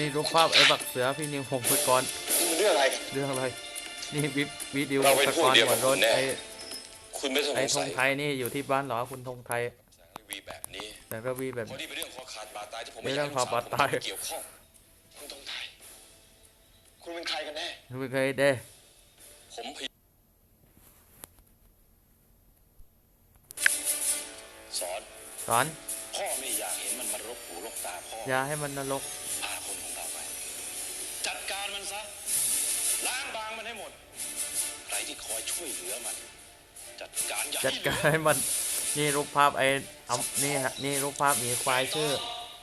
นี่รูปภาพไอ้บักเสือพี่นิวหงศกรมันเรื่องอะไรกันเรื่องอะไร นี่วิวิดีโอเราเป็นสพวกกรเดียวหักัวบรคุถณแน่ไอ้คุณไม่สงไอ้ธสังยไทยนี่อยู่ที่บ้านเหรอคุณธงไทยวีแบบนี้แต่ก็วีแบบเพราะนี่เป็นเรื่องคอขาดบาดตายที่ผมเป็นไม่เรื่ยาอกงให้คอลูกสาวบาดผมตายเกี่ยวข้องคุณต้องไทยคุณเป็นใครกันแน่ไม่เคยได้ผมพยสอนสอนพ่อไม่อยากเห็นมันมารบหูรบตาพ่ออย่าให้มันนรก ที่คอยช่วยเหลือมัน จัดการอย่าจัดให้เหการลือให้มันนี่รูปภาพไอ้เอานี่ฮะนี่รูปภาพหมีควายชื่อ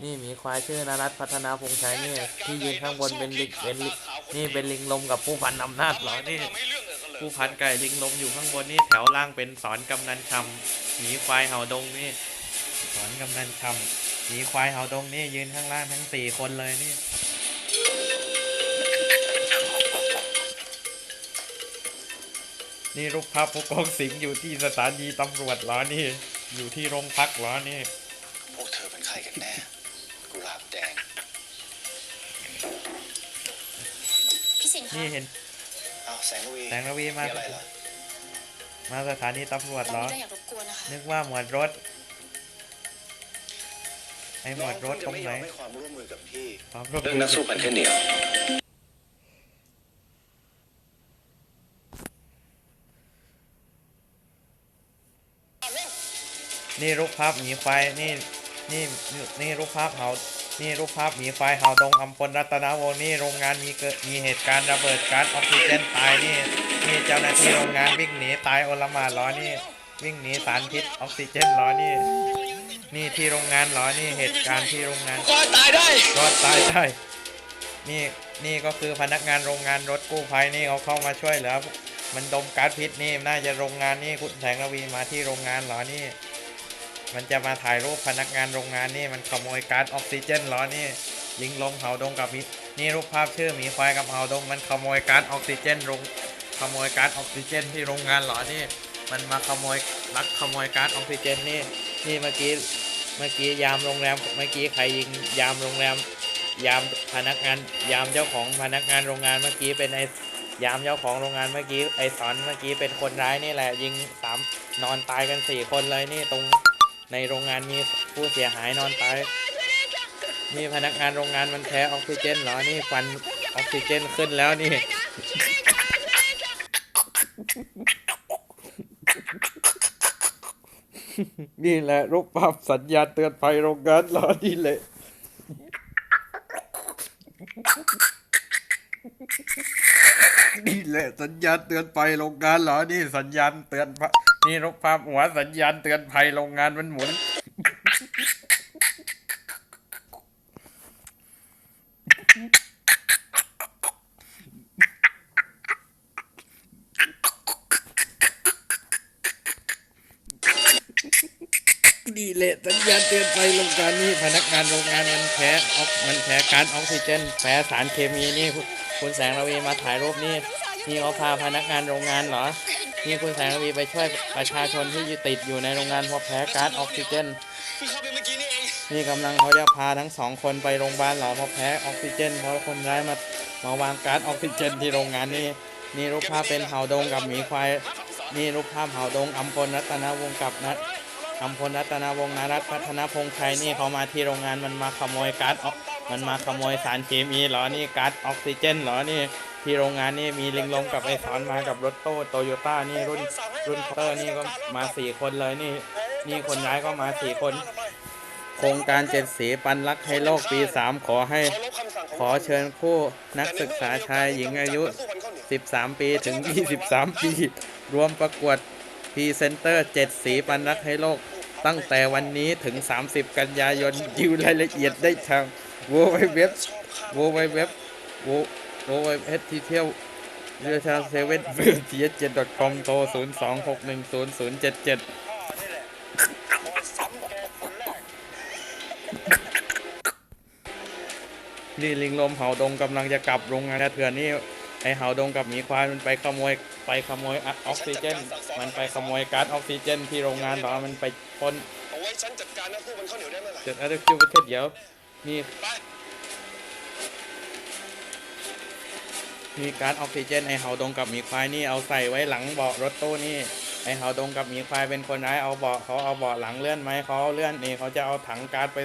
นี่หมีควายชื่อนารัตพัฒนาพงษ์ชัยนี่ที่ยืนข้างบนเป็นลิงเป็นลิงนี่เป็นลิงลมกับผู้พันอำนาจเหรอนี่ทำให้เรื่องเออกันเลยผู้พันไก่ลิงลมอยู่ข้างบนนี่แถวล่างเป็นสอนกำนันชำหมีควายเห่าดงนี่สอนกำนันชำหมีควายเห่าดงนี่ยืนข้างล่างทั้งสี่คนเลยนี่ นี่รูปภาพผู้กองสิงห์อยู่ที่สถานีตำรวจเหรอนี่ อยู่ที่โรงพักเหรอนี่ พวกเธอเป็นใครกันแน่กุหลาบแดง พี่สิงห์นี่คะเห็นอ้าวแสงระวีแสงระวีมา มีอะไรเหรอมาสถานีตำรวจเหรเราอ ไม่ได้อยากรบกวนนะคะนึกว่าหมวดรถ ไอ้หมวดรถตรงไหนน้อเพิ่จะม่ยอมให้ความร่วมมือกับพี่ ความร่วมเรื่องมืนักสู้พันแค่เหนียว นี่รูปภาพหมีควายนี่นี่นี่นี่รูปภาพเห่านี่รูปภาพหมีควายเห่าดงอำพลรัตนวงศ์นี่โรงงานมีเกิดมีเหตุการณ์ระเบิดก๊าซออกซิเจนตายนี่นี่เจ้าหน้าที่โรงงานวิ่งหนีตายโอลหมานเหรอนี่ วิ่งหนีสารพิษออกซิเจนเหรอนี่ นี่ที่โรงงานเหรอนี่เหตุการณ์ที่โรงงานก็ตายได้รอดตายได้นี่นี่ก็คือพนักงานโรงงานรถกู้ภัยนี่เขาเข้ามาช่วยเหลือมันดมก๊าซพิษนี่น่าจะโรงงานนี่คุณแสงระวีมาที่โรงงานเหรอนี่ มันจะมาถ่ายรูปพนักงานโรงงานนี่มันขโมยก๊าซออกซิเจนเหรอนี่ยิงลงเห่าดงกับมินี่รูปภาพชื่อหมีควายกับเห่าดง มันขโมยก๊าซออกซิเจนโรงขโมยก๊าซออกซิเจนที่โรงงานเหรอนี่ มันมาขโมยลักขโมยก๊าซออกซิเจนนี่ นี่เมื่อกี้ เมื่อกี้ยามโรงแรม เมื่อกี้ใครยิงยามโรงแรม ยามพนักงาน ยามเจ้าของพนักงานโรงงานเมื่อกี้เป็นไอยามเจ้าของโรงงานเมื่อกี้ไอสอนเมื่อกี้เป็นคนร้ายนี่แหละยิงสามนอนตายกันสี่คนเลยนี่ตรง ในโรงงานมีผู้เสียหายนอนตายนี่พนักงานโรงงานมันแพ้ออกซิเจนเหรอ นี่ฟันออกซิเจนขึ้นแล้วนี่ นี่แหละรูปภาพสัญญาณเตือนภัยโรงงานเหรอนี่เลย นี่แหละสัญญาณเตือนภัยโรงงานเหรอ นี่สัญญาณเตือนนี่รูปภาพหัวสัญญาณเตือนภัยโรงงานมันหมุน นี่แหละสัญญาณเตือนภัยโรงงานนี่พนักงานโรงงานมันแพ้ออกมันแพ้การออกซิเจนแพ้สารเคมีนี่คุณแสงระวีมาถ่ายรูปนี่นี่เขาพาพนักงานโรงงานเหรอนี่คุณแสงระวีไปช่วยประชาชนที่ติดอยู่ในโรงงานเพราะแพ้ก๊าซออกซิเจนนี่กำลังเขาจะพาทั้งสองคนไปโรงพยาบาลเหรอเพราะแพ้ออกซิเจน เพราะคนร้ายมามาวางก๊าซออกซิเจนที่โรงงานนี่นี่รูปภาพเป็นเห่าดงกับหมีควายนี่รูปภาพเห่าดงอัมพลรัตนวงศ์กับนัท อัมพลรัตนวงศ์นารัตนพัฒนพงษ์ชัยนี่เขามาที่โรงงานมันมาขโมยก๊าซออกมันมาขโมยสารเคมีเหรอนี่ก๊าซออกซิเจนเหรอนี่ที่โรงงานนี่มีลิงลมกับไอสอนมากับรถโต้โตโยต้านี่รุ่นรุ่นเตอร์นี่ก็มาสี่คนเลยนี่ นี่คนร้ายก็มาสี่คน โครงการเจ็ดสีปันรักให้โลกปี3ขอให้ขอเชิญคู่นักศึกษาชายหญิงอายุ 13 ปีถึง 23 ปี รวมประกวด รีเซนเตอร์ 7 สีปันรักให้โลก ตั้งแต่วันนี้ถึง 30 กันยายนดิวรายละเอียดได้ทาง w w w w w w w w w ที่เที่ยวเรือชาเซเว่นเฟื่อเทียเจ็ด .com โทร0 2 6 1 0 0 7 7นี่ลิงลมเห่าดงกำลังจะกลับโรงงานเถื่อนนี่ ไอเห่าดงกับหมีควายมันไปขโมยไปขโมยออกซิเจน มันไปขโมยก๊าซออกซิเจน ที่โรงงานเหรอมันไปพ่นเอาไว้ฉันจัดการนะพวกมันข้าวเหนียวได้เมื่อไหร่เกิดอะไรขึ้นประเทศเดี๋ยวนี่ไปมีการออกซิเจนไอเห่าดงกับหมีควายนี่เอาใส่ไว้หลังเบาะรถตู้นี่ไอเห่าดงกับหมีควายเป็นคนร้ายเอาเบาะเขาเอาเบาะหลังเลื่อนไหมเขาเอาเลื่อนนี่เขาจะเอาถังก๊าซไป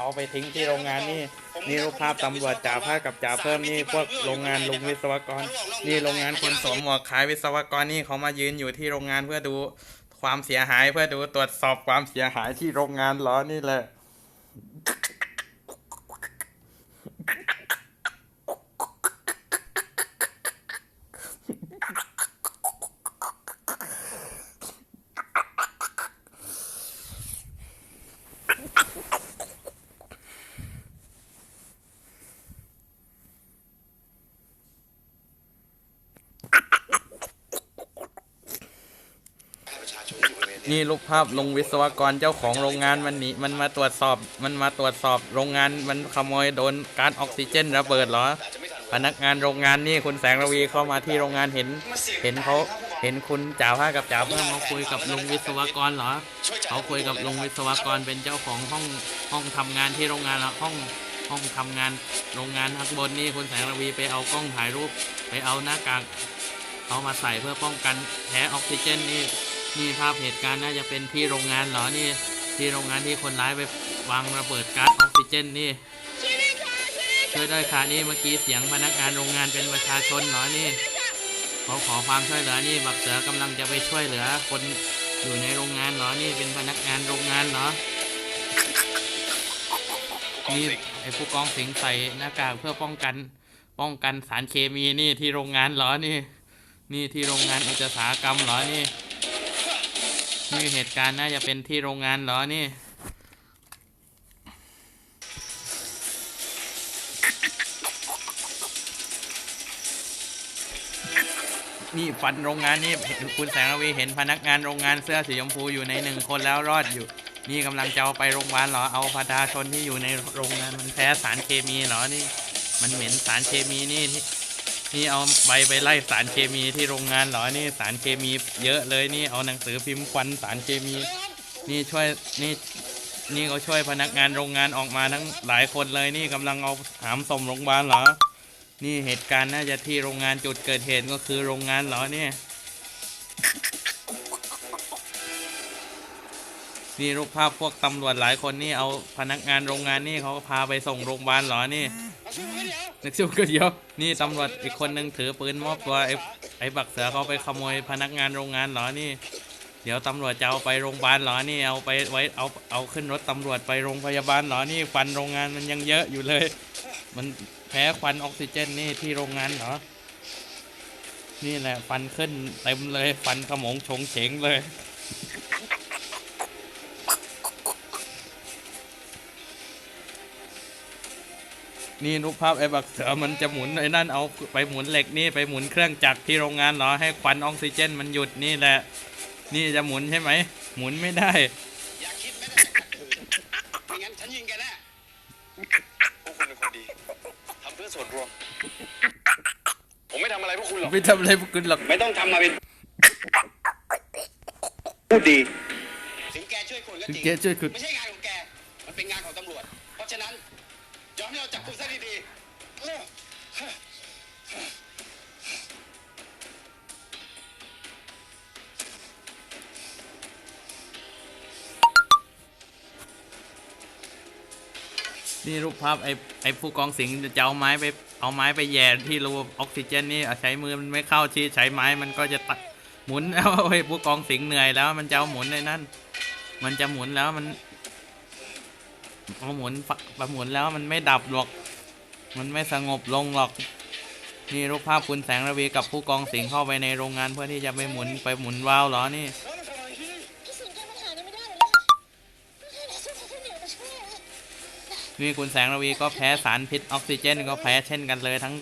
เอาไปทิ้งที่โรงงานนี่นี่รูปภาพตำรวจจ่าภาคกับจ่าเพิ่มนี่พวกโรงงานลุงวิศวกร นี่โรงงานคนสวมหมวกขายวิศวกรนี่เขามายืนอยู่ที่โรงงานเพื่อดูความเสียหายเพื่อดูตรวจสอบความเสียหายที่โรงงานเหรอนี่แหละ นี่รูปภาพลงวิศวกรเจ้าของโรงงานมันหนีมันมาตรวจสอบ มันมาตรวจสอบโรงงานมันขโมยโดนการออกซิเจนระเบิดเหรอ พนักงานโรงงานนี่คุณแสงระวีเข้ามาที่โรงงานเห็น เห็นเขาเห็นคุณจ่าภากับจ่าเพิ่มมาคุยกับลุงวิศวกรเหรอเขาคุยกับลุงวิศวกรเป็นเจ้าของห้องห้องทำงานที่โรงงานละห้องห้องทำงานโรงงานข้างบนนี่คุณแสงระวีไปเอากล้องถ่ายรูป ไปเอาหน้ากากเอามาใส่เพื่อป้องกันแพ้ออกซิเจนนี่ นี่ภาพเหตุการณ์น่าจะเป็นที่โรงงานเหรอนี่ ที่โรงงานที่คนร้ายไปวางระเบิดก๊าซออกซิเจนนี่ช่วยด้วยค่ะนี่เมื่อกี้เสียงพนักงานโรงงานเป็นประชาชนเหรอนี่เขาขอความช่วยเหลือนี่บักเสือกำลังจะไปช่วยเหลือ คนอยู่ในโรงงานเหรอนี่เป็นพนักงานโรงงานเหรอนี่ไอ้ผู้กองสิงใส่หน้ากากเพื่อป้องกัน ป้องกันสารเคมีนี่ที่โรงงานเหรอนี่ นี่ที่โรงงานอุตสาหกรรมเหรอนี่ นี่เหตุการณ์น่าจะเป็นที่โรงงานเหรอนี่ นี่ฟันโรงงานนี่คุณแสงระวีเห็นพนักงานโรงงานเสื้อสีชมพูอยู่ในหนึ่งคนแล้วรอดอยู่ นี่กำลังจะเอาไปโรงพยาบาลเหรอเอาประชาชนที่อยู่ในโรงงานมันแพ้สารเคมีเหรอนี่ มันเหม็นสารเคมีนี่ นี่เอาใบไปไล่สารเคมีที่โรงงานเหรอ นี่สารเคมีเยอะเลยนี่เอาหนังสือพิมพ์ควันสารเคมี นี่ช่วยนี่นี่เขาช่วยพนักงานโรงงานออกมาทั้งหลายคนเลยนี่กำลังเอาหามส่งโรงพยาบาลเหรอ นี่เหตุการณ์น่าจะที่โรงงานจุดเกิดเหตุก็คือโรงงานเหรอเนี่ยนี่รูปภาพพวกตำรวจหลายคนนี่เอาพนักงานโรงงานนี่เขาก็พาไปส่งโรงพยาบาลเหรอนี่ นึกสู้ก็เดียว นี่ตำรวจอีกคนนึงถือปืนมอบตัวไอ้ไอ้บักเสือเขาไปขโมยพนักงานโรงงานเหรอนี่ เดี๋ยวตำรวจจะเอาไปโรงพยาบาลเหรอนี่เอาไปไว้เอาเอาขึ้นรถตำรวจไปโรงพยาบาลเหรอนี่ฟันโรงงานมันยังเยอะอยู่เลย มันแพ้ควันออกซิเจนนี่ที่โรงงานเหรอนี่แหละฟันขึ้นเต็มเลยฟันขมงโฉงเฉงเลย นี่รูปภาพไอ้บักเสือมันจะหมุนไอ้นั่นเอาไปหมุนเหล็กนี่ไปหมุนเครื่องจักรที่โรงงานเหรอให้ควันออกซิเจนมันหยุดนี่แหละ นี่จะหมุนใช่ไหมหมุนไม่ได้อย่าคิดไม่ได้จะขัดขืนไม่งั้นฉันยิงแกแน่พวกคุณเป็นคนดีทำเพื่อส่วนรวม ผมไม่ทำอะไรพวกคุณหรอกไม่ทำอะไรพวกคุณหรอกไม่ต้องทำมาเป็นพูดดี ถึงแกช่วยคนก็ถึจงริงแกช่วยคุณไม่ใช่งานของ นี่รูปภาพไอ้ไอ้ผู้กองสิงห์จะเอาไม้ไปเอาไม้ไปแย่ที่รูออกซิเจนนี่ใช้มือมันไม่เข้าที่ใช้ไม้มันก็จะตัดหมุนแล้วไอ้ผู้กองสิงห์เหนื่อยแล้ว มันจะเอาหมุนในนั่นมันจะหมุนแล้วมันพอาหมุนปะหมุนแล้วมันไม่ดับหรอก มันไม่สงบลงหรอกนี่รูปภาพคุณแสงระวีกับผู้กองสิงเข้าไปในโรงงานเพื่อที่จะไปหมุนไปหมุนวาล์วเหรอนี่ นี่คุณแสงระวีก็แพ้สารพิษออกซิเจนก็แพ้เช่นกันเลยทั้ง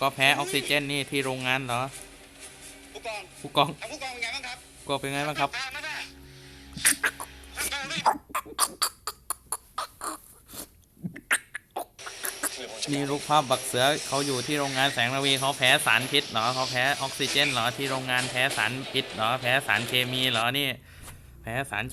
ก็แพ้ออกซิเจนนี่ที่โรงงานเหรอผู้กองผู้กองทางผู้กองเป็นไงบ้างครับก็เป็นไงบ้างครับอ่านั่นแหละทำการรีบนี่รูปภาพบักเสือเขาอยู่ที่โรงงานแสงระวีเขาแพ้สารพิษเหรอเขาแพ้ออกซิเจนเหรอที่โรงงานแพ้สารพิษเหรอแพ้สารเคมีเหรอนี่ แพ้สาร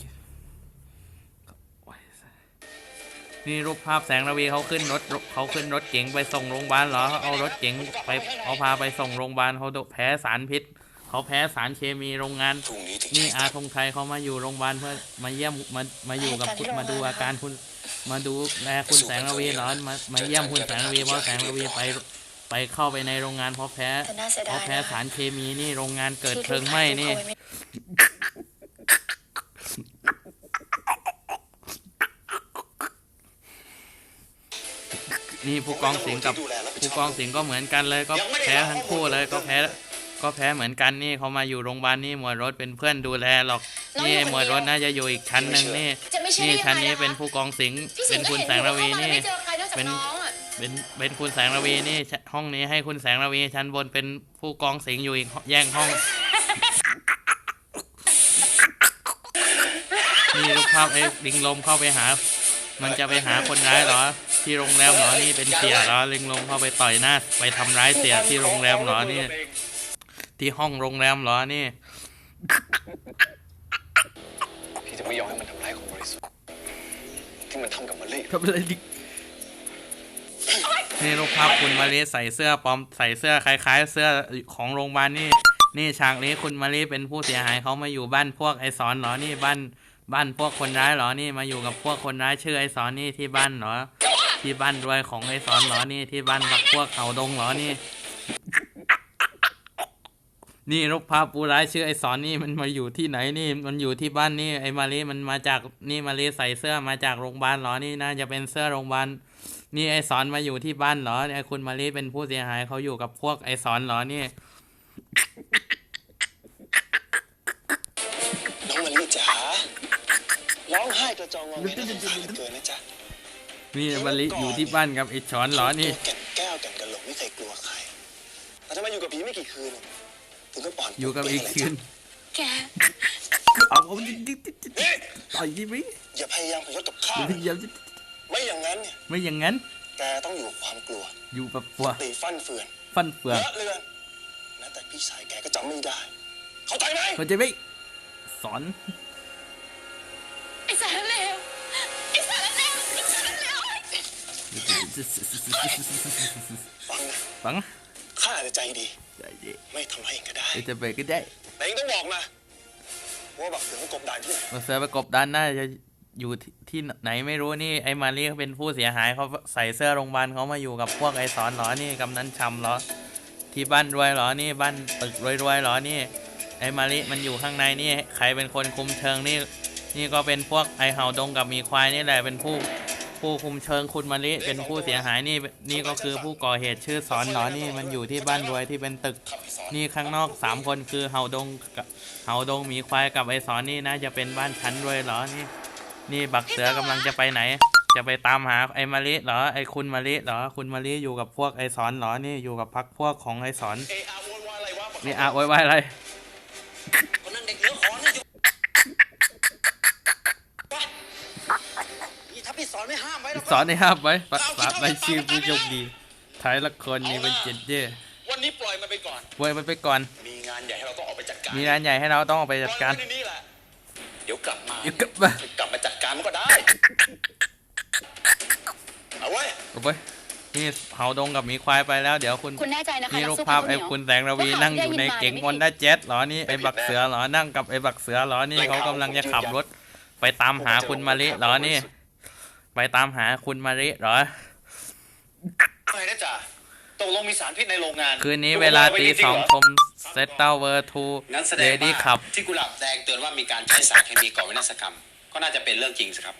นี่รูปภาพแสงระวีเขาขึ้นรถเขาขึ้นรถเก๋งไปส่งโรงพยาบาลเหรอเขาเอารถเก๋งไปเอาพาไปส่งโรงพยาบาลเขาแพ้สารพิษเขาแพ้สารเคมีโรงงาน นี่อาธงไทยเขามาอยู่โรงพยาบาลเพื่อมาเยี่ยมมามาอยู่กับคุณมาดูอาการคุณมาดูแลคุณแสงระวีเหรอมามาเยี่ยมคุณแสงระวีเพราะแสงระวีไปไปเข้าไปในโรงงานเพราะแพ้เพราะแพ้สารเคมีนี่โรงงานเกิดเพลิงไหม้นี่ ทุกครั้ง นี่ผู้กองสิงห์กับดูแลรับผิดชผู้อบกองสิงห์ก็เหมือนกันเลยก็แพ้ทั้งคู่เลยก็แพ้ก็แพ้เหมือนกันนี่เขามาอยู่โรงพยาบาลนี่หมวดรถเป็นเพื่อนดูแลหรอกนี่หมวดรถน่าจะอยู่อีกชั้นหนึ่งนี่จะไม่ใช่นี่ได้ยังชั้นไงนี้ล่ะเป็นคะผู้กองสิงห์พี่สิเป็งนห์ก็คุณเห็นแสงระวีเข้ามานี่ไม่เจอใครนอกจากเป็นน้องอะเป็นเป็นคุณแสงระวีนี่ชห้องนี้ให้คุณแสงระวีชั้นบนเป็นผู้กองสิงห์อยู่อีกแย่งห้องนี่รูปภาพไอ้ลิงลมเข้าไปหา มันจะไปหาคนร้ายเหรอ ที่โรงแรมเหรอนี่เป็นเสียเหรอลิงลมเข้าไปต่อยหน้า ไปทำร้ายเสียที่โรงแรมเหรอนี่ที่ห้องโรงแรมเหรอนี่พี่จะไม่ยอมให้มันทำร้ายคนบริสุทธิ์ที่มันทำกับมันเลยทำอะไรดินี่รูปภาพคุณมารีใส่เสื้อปลอมใส่เสื้อคล้ายๆ เสื้อของโรงพยาบาลนี่ นี่ฉากนี้คุณมารีเป็นผู้เสียหายเขามาอยู่บ้านพวกไอสอนเหรอนี่บ้านบ้านพวกคนร้ายเหรอนี่มาอยู่กับพวกคนร้ายชื่อไอสอนนี่ที่บ้านเหรอ ที่บ้านรวยของไอสอนเหรอนี่ที่บ้านบักพวกเขาดงเหรอนี่ นี่รูปภาพผู้ร้ายชื่อไอสอนนี่มันมาอยู่ที่ไหนนี่มันอยู่ที่บ้านนี่ไอมารีมันมาจากนี่มารีใส่เสื้อมาจากโรงพยาบาลเหรอนี่น่าจะเป็นเสื้อโรงพยาบาลนี่ไอสอนมาอยู่ที่บ้านเหรอไอคุณมารีเป็นผู้เสียหายเขาอยู่กับพวกไอสอนเหรอนี่น้องมะลิจ๋าร้องไห้กระจองงอแงน่าสงสารเหลือเกินนะจ๊ะ นี่มารีอยู่ที่บ้านกับไอสอนเหรอนี่ตัวแก่นแก้วแก่นกระโหลกไม่เคยกลัวใครแต่ทำไมอยู่กับผีไม่กี่คืนถึงก็ปอนอยู่กับอีกคืนแกเอาเอาดิดิดิดิเฮ้ยต่อยดิไหมอย่าพยายามพยศกับข้าอย่าพยายามจะไม่อย่างนั้นเนี่ยไม่อย่างนั้นแกต้องอยู่กับความกลัว อยู่แบบปัวตีฟันเฟือนฟันเฟืองเลอะเลือนแม้แต่พี่ชายแกก็จำไม่ได้ เข้าใจไหมเข้าใจไหมสอนไอ้สารเลว ฟังนะฟังข้าอาจจะใจดี ใจดีไม่ทำร้ายเองก็ได้จะไปก็ได้ แต่เองต้องบอกมาว่าบักเสือมันกบดานที่ไหนมาเสือประกบด้านหน้าจะอยู่ที่ที่ไหนไม่รู้นี่ไอ้มารีเขาเป็นผู้เสียหายเขาใส่เสื้อโรงพยาบาลเขามาอยู่กับพวกไอ้สอนเหรอนี่กำนันชำเหรอที่บ้านรวยเหรอนี่บ้านตึกรวยๆเหรอนี่ ไอ้มารีมันอยู่ข้างในนี่ใครเป็นคนคุมเชิงนี่ นี่ก็เป็นพวกไอ้เห่าดงกับหมีควายนี่แหละเป็นผู้ ผู้คุมเชิงคุณมารีเป็นผู้เสียหายนี่นี่ก็คือผู้ก่อเหตุชื่อสอนเหรอนี่มันอยู่ที่บ้านรวยที่เป็นตึก นี่ข้างนอกสามคนคือเห่าดงเห่าดงหมีควายกับไอสอนนี่นะจะเป็นบ้านชั้นด้วยเหรอนี่ นี่บักเสือกำลังจะไปไหน จะไปตามหาไอมาลิเหรอไอคุณมาลิเหรอคุณมาลิอยู่กับพวกไอสอนเหรอนี่อยู่กับพักพวกของไอสอนเออาโวยวายอะไรวะ นี่อะไว้ไว้อะไร คนนั้นเด็กเนื้อขอนี่อยู่นี่ถ้าพี่ส อนไม่ห้ามไว้แล้วสอนในห้ามไว้ปักษาไปชื่อผู้โชคดีท้ายละครนี่เป็นเจ็ดเย่วันนี้ปล่อยมันไปก่อนไว้มันไปก่อน มีงานใหญ่ให้เราต้องออกไปจัดการ มีงานใหญ่ให้เราต้องเอาไปจัดการปล่อยไว้ในนี้แหละเดี๋ยวกลับมาเดี๋ยวกลับมากลับมาจัดการมันก็ได้ เอาไว้ยเอาไปนี่เห่าดงกับหมีควายไปแล้วเดี๋ยวคุณคุณแน่ใจนะคะนี่นักรูปสู้ภาพข้วไอ้เหนียวคุณแสงระวีนั่งอยู่ในเก๋งฮอนด้าเจ็ตเหรอนี่ไอ้บักเสือเหรอนั่งกับไอ้บักเสือเหรอนี่เขากำลังจะขับรถ ไปตามหาคุณมาริเหรอนี่ ไปตามหาคุณมาริเหรอไม่นะจ๊ะตกลงมีสารพิษในโรงงาน คืนนี้เวลาตีสองชมเซตเตอร์เวอร์ทูงั้นแสดเลงดี้ว่าขับ ที่กุหลาบแดงเตือนว่ามีการใช้สารเคมีก่อวินาศกรรม ก็น่าจะเป็นเรื่องจริงสิครับ